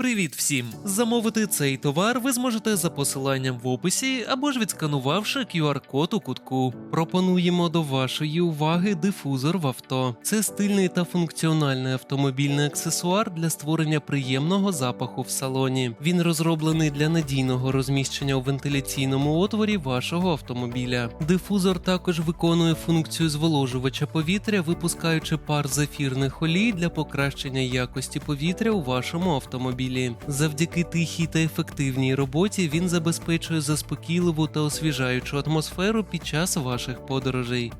Привіт всім! Замовити цей товар ви зможете за посиланням в описі або ж відсканувавши QR-код у кутку. Пропонуємо до вашої уваги дифузор в авто. Це стильний та функціональний автомобільний аксесуар для створення приємного запаху в салоні. Він розроблений для надійного розміщення у вентиляційному отворі вашого автомобіля. Дифузор також виконує функцію зволожувача повітря, випускаючи пар з ефірних олій для покращення якості повітря у вашому автомобілі. Завдяки тихій та ефективній роботі він забезпечує заспокійливу та освіжаючу атмосферу під час ваших подорожей.